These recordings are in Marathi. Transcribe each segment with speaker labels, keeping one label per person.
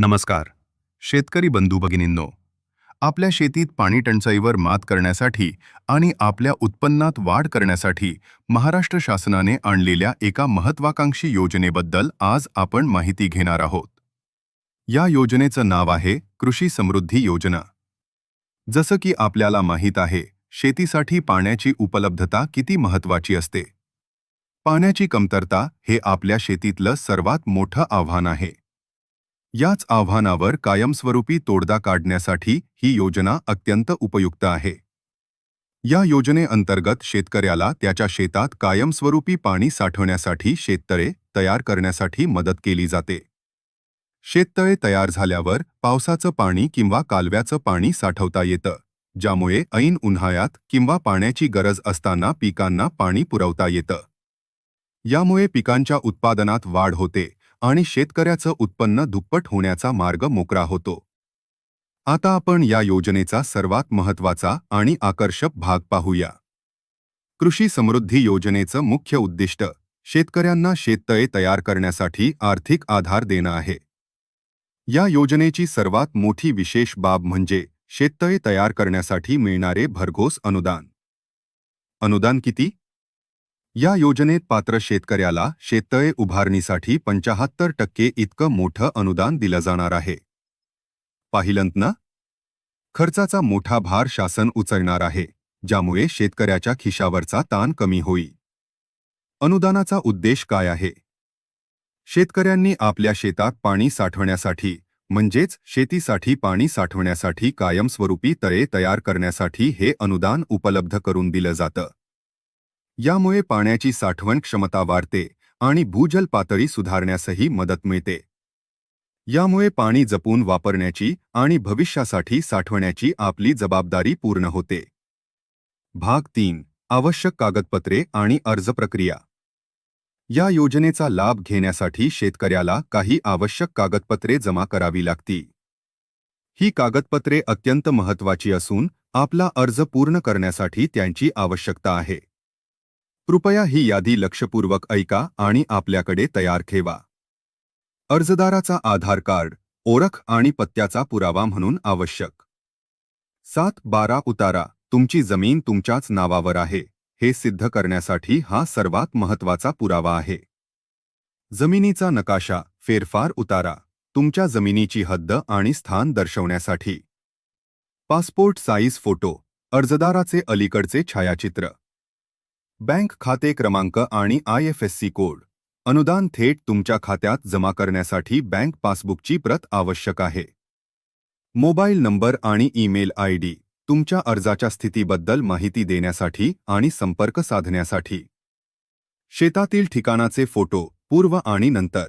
Speaker 1: नमस्कार. शेतकरी बंधू भगिनींनो आपल्या शेतीत पाणी टंचाईवर मात करण्यासाठी आणि आपल्या उत्पन्नात वाढ करण्यासाठी महाराष्ट्र शासनाने आणलेल्या एका महत्वाकांक्षी योजनेबद्दल आज आपण माहिती घेणार आहोत. या योजनेचं नाव आहे कृषी समृद्धी योजना. जसं की आपल्याला माहीत आहे शेतीसाठी पाण्याची उपलब्धता किती महत्वाची असते. पाण्याची कमतरता हे आपल्या शेतीतलं सर्वात मोठं आव्हान आहे. याच आव्हानावर कायमस्वरूपी तोडगा काढण्यासाठी ही योजना अत्यंत उपयुक्त आहे. या योजनेअंतर्गत शेतकऱ्याला त्याच्या शेतात कायमस्वरूपी पाणी साठवण्यासाठी शेततळे तयार करण्यासाठी मदत केली जाते. शेततळे तयार झाल्यावर पावसाचं पाणी किंवा कालव्याचं पाणी साठवता येतं ज्यामुळे ऐन उन्हाळ्यात किंवा पाण्याची गरज असताना पिकांना पाणी पुरवता येतं. यामुळे पिकांच्या उत्पादनात वाढ होते आणि शेतकऱ्याचं उत्पन्न दुप्पट होण्याचा मार्ग मोकळा होतो. आता आपण या योजनेचा सर्वात महत्त्वाचा आणि आकर्षक भाग पाहूया. कृषी समृद्धी योजनेचं मुख्य उद्दिष्ट शेतकऱ्यांना शेततळे तयार करण्यासाठी आर्थिक आधार देणं आहे. या योजनेची सर्वात मोठी विशेष बाब म्हणजे शेततळे तयार करण्यासाठी मिळणारे भरघोस अनुदान. अनुदान किती? या योजनेत पात्र शेतकऱ्याला शेततळे उभारणीसाठी पंचाहत्तर टक्के इतकं मोठं अनुदान दिलं जाणार आहे. पाहिलंत ना? खर्चाचा मोठा भार शासन उचलणार आहे ज्यामुळे शेतकऱ्याच्या खिशावरचा ताण कमी होईल. अनुदानाचा उद्देश काय आहे? शेतकऱ्यांनी आपल्या शेतात पाणी साठवण्यासाठी म्हणजेच शेतीसाठी पाणी साठवण्यासाठी कायमस्वरूपी तळे तयार करण्यासाठी हे अनुदान उपलब्ध करून दिलं जातं. यामुळे पाण्याची साठवण क्षमता वाढते आणि भूजल पातळी सुधारण्यासही मदत मिळते. यामुळे पाणी जपून वापरण्याची आणि भविष्यासाठी साठवण्याची आपली जबाबदारी पूर्ण होते. भाग तीन. आवश्यक कागदपत्रे आणि अर्ज प्रक्रिया. या योजनेचा लाभ घेण्यासाठी शेतकऱ्याला काही आवश्यक कागदपत्रे जमा करावी लागती ही कागदपत्रे अत्यंत महत्वाची असून आपला अर्ज पूर्ण करण्यासाठी त्यांची आवश्यकता आहे. कृपया ही यादी लक्षपूर्वक ऐका आणि आपल्याकडे तयार ठेवा. अर्जदाराचा आधार कार्ड ओळख आणि पत्त्याचा पुरावा म्हणून आवश्यक. सात बारा उतारा तुमची जमीन तुमच्याच नावावर आहे हे सिद्ध करण्यासाठी हा सर्वात महत्त्वाचा पुरावा आहे. जमिनीचा नकाशा फेरफार उतारा तुमच्या जमिनीची हद्द आणि स्थान दर्शवण्यासाठी. पासपोर्ट साईज फोटो अर्जदाराचे अलीकडचे छायाचित्र. बँक खाते क्रमांक आणि आयएफएससी कोड. अनुदान थेट तुमच्या खात्यात जमा करण्यासाठी बँक पासबुकची प्रत आवश्यक आहे. मोबाईल नंबर आणि ईमेल आय डी तुमच्या अर्जाच्या स्थितीबद्दल माहिती देण्यासाठी आणि संपर्क साधण्यासाठी. शेतातील ठिकाणाचे फोटो पूर्व आणि नंतर.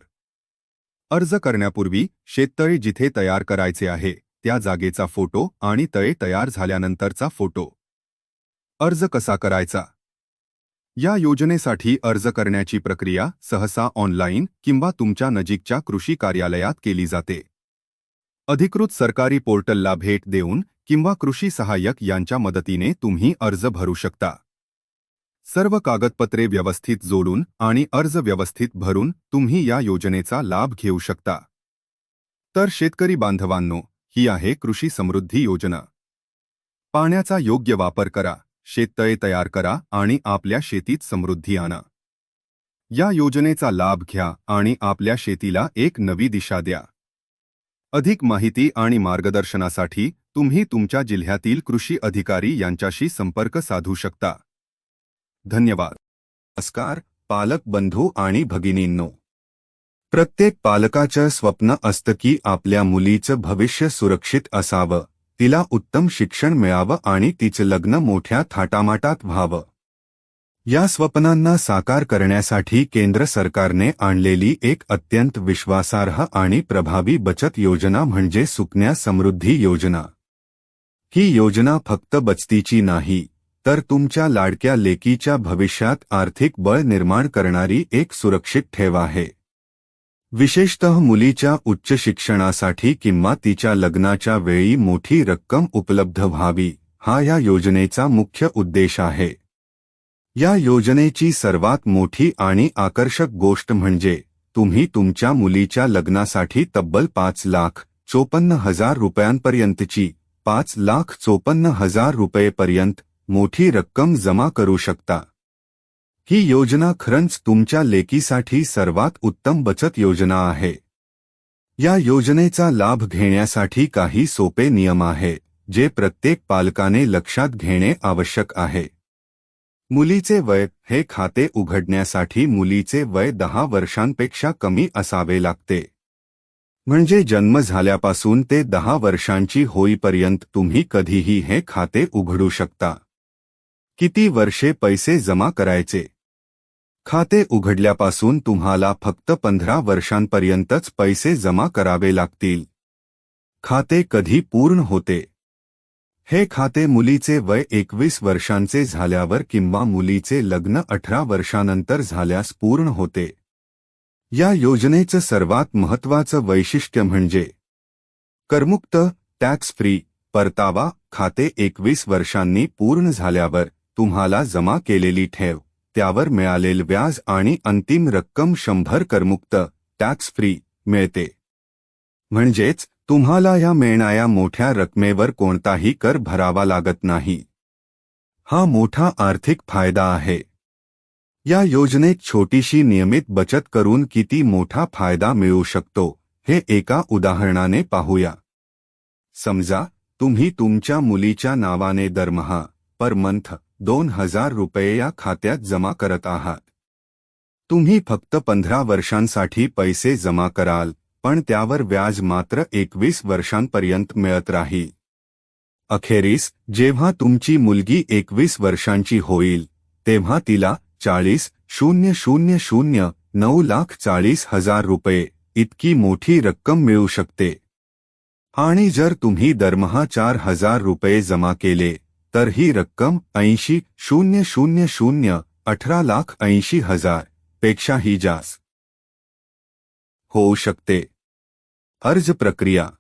Speaker 1: अर्ज करण्यापूर्वी शेततळे जिथे तयार करायचे आहे त्या जागेचा फोटो आणि तळे तयार झाल्यानंतरचा फोटो. अर्ज कसा करायचा? या योजनेसाठी अर्ज करण्याची प्रक्रिया सहसा ऑनलाईन किंवा तुमच्या नजीकच्या कृषी कार्यालयात केली जाते. अधिकृत सरकारी पोर्टलला भेट देऊन किंवा कृषी सहाय्यक यांच्या मदतीने तुम्ही अर्ज भरू शकता. सर्व कागदपत्रे व्यवस्थित जोडून आणि अर्ज व्यवस्थित भरून तुम्ही या योजनेचा लाभ घेऊ शकता. तर शेतकरी बांधवांनो ही आहे कृषी समृद्धी योजना. पाण्याचा योग्य वापर करा. शेततळे तयार करा आणि आपल्या शेतीत समृद्धी आणा. या योजनेचा लाभ घ्या आणि आपल्या शेतीला एक नवी दिशा द्या. अधिक माहिती आणि मार्गदर्शनासाठी तुम्ही तुमच्या जिल्ह्यातील कृषी अधिकारी यांच्याशी संपर्क साधू शकता. धन्यवाद. नमस्कार पालक बंधू आणि भगिनींनो. प्रत्येक पालकाचं स्वप्न असतं की आपल्या मुलीचं भविष्य सुरक्षित असावं. तिला उत्तम शिक्षण मिळावं आणि तिचं लग्न मोठ्या थाटामाटात व्हावं. या स्वप्नांना साकार करण्यासाठी केंद्र सरकारने आणलेली एक अत्यंत विश्वासार्ह आणि प्रभावी बचत योजना म्हणजे सुकन्या समृद्धी योजना. ही योजना फक्त बचतीची नाही तर तुमच्या लाडक्या लेकीच्या भविष्यात आर्थिक बळ निर्माण करणारी एक सुरक्षित ठेव आहे. विशेषतः मुलीच्या उच्च शिक्षणासाठी किंवा तिच्या लग्नाच्या वेळी मोठी रक्कम उपलब्ध व्हावी हा या योजनेचा मुख्य उद्देश आहे. या योजनेची सर्वात मोठी आणि आकर्षक गोष्ट म्हणजे
Speaker 2: तुम्ही तुमच्या मुलीच्या लग्नासाठी तब्बल पाच लाख चोपन्न हजार रुपयांपर्यंतची पाच लाख चोपन्न हजार रुपयेपर्यंत मोठी रक्कम जमा करू शकता. ही योजना खरंच तुमच्या लेकीसाठी सर्वात उत्तम बचत योजना आहे. या योजनेचा लाभ घेण्यासाठी काही सोपे नियम आहे जे प्रत्येक पालकाने लक्षात घेणे आवश्यक आहे. मुलीचे वय हे खाते उघडण्यासाठी मुलीचे वय दहा वर्षांपेक्षा कमी असावे लागते. म्हणजे जन्म झाल्यापासून ते दहा वर्षांची होईपर्यंत तुम्ही कधीही हे खाते उघडू शकता. किती वर्षे पैसे जमा करायचे? खाते उघडल्यापासून तुम्हाला फक्त पंधरा वर्षांपर्यंतच पैसे जमा करावे लागतील. खाते कधी पूर्ण होते? हे खाते मुलीचे वय एकवीस वर्षांचे झाल्यावर किंवा मुलीचे लग्न अठरा वर्षानंतर झाल्यास पूर्ण होते. या योजनेचं सर्वात महत्वाचं वैशिष्ट्य म्हणजे करमुक्त टॅक्स फ्री परतावा खाते एकवीस वर्षांनी पूर्ण झाल्यावर तुम्हाला जमा केलेली ठेव. त्यावर मिळालेले व्याज आणि अंतिम रक्कम शंभर करमुक्त टॅक्स फ्री मिळते. म्हणजेच तुम्हाला या मिळणाऱ्या मोठ्या रकमेवर कोणताही कर भरावा लागत नाही. हा मोठा आर्थिक फायदा आहे. या योजनेत छोटीशी नियमित बचत करून किती मोठा फायदा मिळू शकतो हे एका उदाहरणाने पाहूया. समजा तुम्ही तुमच्या मुलीच्या नावाने दरमहा पर मंथ दोन हज़ार रुपये या खात्यात जमा करत आहात. तुम्ही फक्त पंधरा वर्षांसाठी पैसे जमा कराल, पण त्यावर व्याज मात्र एकवीस वर्षांपर्यंत मिळत राहील. अखेरीस, जेव्हा तुमची मुलगी एकवीस वर्षांची होईल, तेव्हा तिला चाळीस शून्य शून्य शून्य नऊ लाख चाळीस हज़ार रुपये इतकी मोठी रक्कम मिळू शकते. आणि जर तुम्ही दरमहा चार हज़ार रुपये जमा केले तर ही रक्कम ऐंशी शून्य शून्य शून्य अठरा लाख ऐंशी हज़ार पेक्षाही जास्त. होऊ शकते. अर्ज़ प्रक्रिया.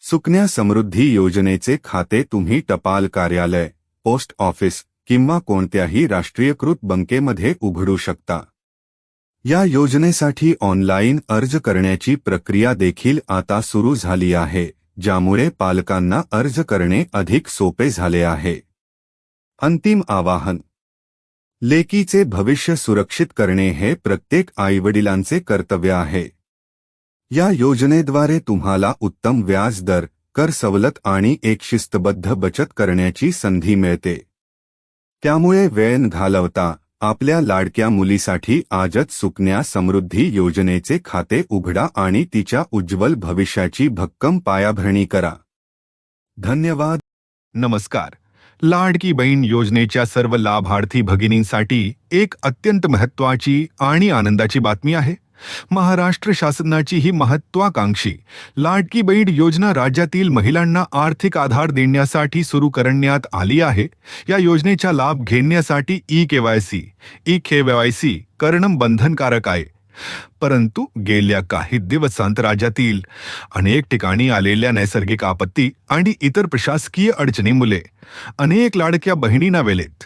Speaker 2: सुकन्या समृद्धी योजनेचे खाते तुम्ही टपाल कार्यालय, पोस्ट ऑफ़िस किंवा कोणत्याही राष्ट्रीयकृत बँकेमध्ये उघडू शकता. या योजनेसाठी ऑनलाईन अर्ज़ करण्याची प्रक्रिया देखील आता सुरू झाली आहे. ज्यामुळे पालकांना अर्ज करणे अधिक सोपे झाले आहे. अंतिम आवाहन. लेकीचे भविष्य सुरक्षित करणे हे प्रत्येक आईवडिलांचे कर्तव्य आहे. या योजनेद्वारे तुम्हाला उत्तम व्याज दर कर सवलत आणि एक शिस्तबद्ध बचत करण्याची संधी मिळते. त्यामुळे वेळ घालवता आपल्या लाडक्या मुलीसाठी आजच सुकन्या समृद्धी योजनेचे खाते उघडा आणि तिच्या उज्ज्वल भविष्याची भक्कम पायाभरणी करा. धन्यवाद.
Speaker 1: नमस्कार. लाडकी बहीण योजनेच्या सर्व लाभार्थी भगिनींसाठी एक अत्यंत महत्वाची आणि आनंदाची बातमी आहे. महाराष्ट्र शासनाची ही महत्वाकांक्षी लाडकी बहीण योजना राज्यातील महिलांना आर्थिक आधार देण्यासाठी सुरू करण्यात आली आहे. या योजनेचा लाभ घेण्यासाठी ई केवायसी ई केवायसी करणं बंधनकारक आहे. परंतु गेल्या काही दिवसांत राज्यातील अनेक ठिकाणी आलेल्या नैसर्गिक आपत्ती आणि इतर प्रशासकीय अडचणीमुळे अनेक लाडक्या बहिणींना वेलेत.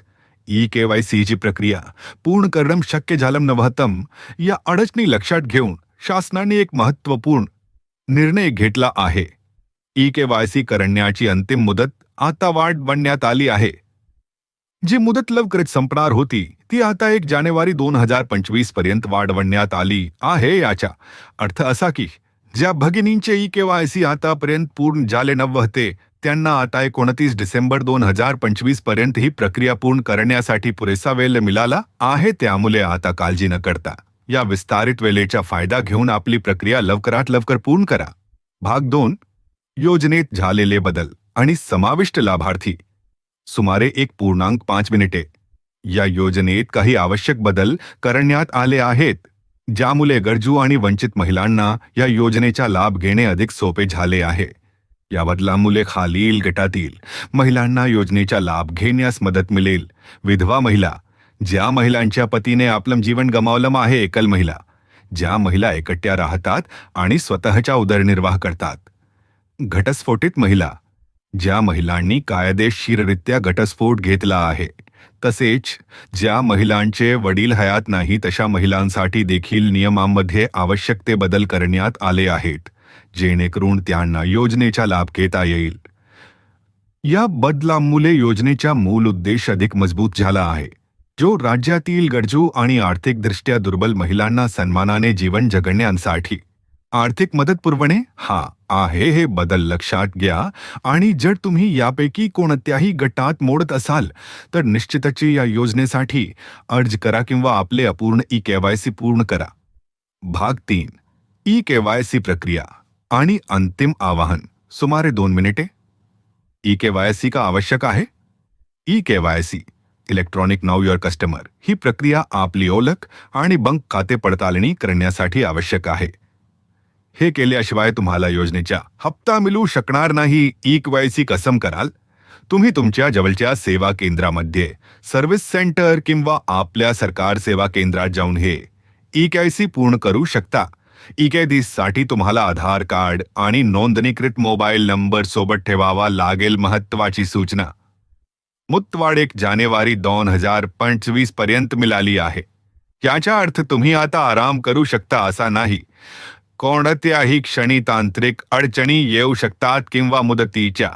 Speaker 1: ई केवायसीची प्रक्रिया पूर्ण करणं शक्य झालं नव्हतं. या अडचणी लक्षात घेऊन शासनाने एक महत्त्वपूर्ण निर्णय घेतला आहे. ई केवायसी करण्याची अंतिम मुदत आता वाढ बनण्यात आली आहे. जी मुदत लवकरच संपणार होती ती आता एक जानेवारी दोन हजार पंचवीसपर्यंत वाढवण्यात आली आहे याचा अर्थ असा की ज्या भगिनींचे ई केवायसी आतापर्यंत पूर्ण झाले नव्हते त्यांना आता एकोणतीस डिसेंबर दोन हजार पंचवीसपर्यंत ही प्रक्रिया पूर्ण करण्यासाठी पुरेसा वेळ मिळाला आहे त्यामुळे आता काळजी न करता. या विस्तारित वेळेचा फायदा घेऊन आपली प्रक्रिया लवकरात लवकर पूर्ण करा. भाग दोन योजनेत झालेले बदल आणि समाविष्ट लाभार्थी. सुमारे एक पूर्णांक पाच मिनिटे. या योजनेत काही आवश्यक बदल करण्यात आले आहेत ज्यामुळे गरजू आणि वंचित महिलांना या योजनेचा लाभ घेणे अधिक सोपे झाले आहे. या बदलामुळे खालील गटातील महिलांना योजनेचा लाभ घेण्यास मदत मिळेल. विधवा महिला ज्या महिलांच्या पतीने आपलं जीवन गमावलं आहे एकल महिला ज्या महिला एकट्या राहतात आणि स्वतःचा उदरनिर्वाह करतात. घटस्फोटित महिला ज्या महिलांनी कायदेशीररित्या घटस्फोट घेतला आहे
Speaker 2: तसेच ज्या महिलांचे वडील हयात नाही तशा महिलांसाठी देखील नियमांमध्ये आवश्यक ते बदल करण्यात आले आहेत. जेणेकरून त्यांना योजनेचा लाभ घेता येईल. या बदलामुळे योजनेचा मूल उद्देश अधिक मजबूत झाला आहे. जो राज्यातील गरजू आणि आर्थिकदृष्ट्या दुर्बल महिलांना सन्मानाने जीवन जगण्यासाठी आर्थिक मदत पुरवणे हा आहे हे बदल लक्षात घ्या आणि जर तुम्ही यापैकी कोणत्याही गटात मोडत असाल तर निश्चितच या योजनेसाठी अर्ज करा किंवा आपले अपूर्ण ई केवायसी पूर्ण करा. भाग तीन. ई केवायसी प्रक्रिया. आणि अंतिम आवाहन. सुमारे दोन मिनिटे. ई केवायसी का आवश्यक आहे? E K Y C electronic know your customer ही प्रक्रिया आपली ओळख आणि बंक खाते पडताळणी करण्यासाठी आवश्यक आहे. हे केल्याशिवाय तुम्हाला योजनेचा हप्ता मिळू शकणार नाही. ई केवायसी कसम कराल. तुम्ही तुमच्या जवळच्या सेवा केंद्रामध्ये सर्व्हिस सेंटर किंवा आपल्या सरकार सेवा केंद्रात जाऊन हे ई केवायसी पूर्ण करू शकता. ई साठी तुम्हाला आधार कार्ड आणि नोंदणीकृत मोबाईल नंबर सोबत ठेवावा लागेल महत्वाची सूचना. मुतवाड एक जानेवारी दोन हजार पंचवीसपर्यंत मिळाली आहे. याचा अर्थ तुम्ही आता आराम करू शकता असा नाही. कोणत्याही क्षणी तांत्रिक अडचणी येऊ शकतात किंवा मुदतीच्या.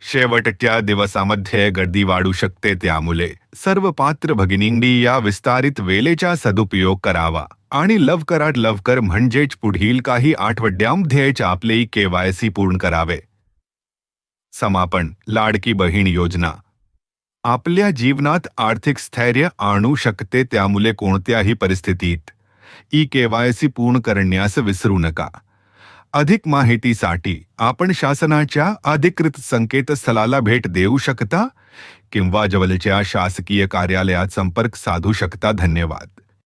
Speaker 2: शेवटच्या दिवसामध्ये गर्दी वाढू शकते त्यामुळे. सर्व पात्र भगिनींनी या विस्तारित वेळेचा सदुपयोग करावा. आणि लवकरात लवकर म्हणजेच पुढील काही आठवड्यांमध्येच आपले केवायसी पूर्ण करावे. समापन. लाडकी बहीण योजना. आपल्या जीवनात आर्थिक स्थैर्य आणू शकते त्यामुळे कोणत्याही परिस्थितीत. ई केवायसी पूर्ण करण्यास विसरू नका. अधिक माहितीसाठी आपण शासनाच्या अधिकृत संकेतस्थळाला भेट देऊ शकता किंवा जवळच्या शासकीय कार्यालयात संपर्क साधू शकता. धन्यवाद.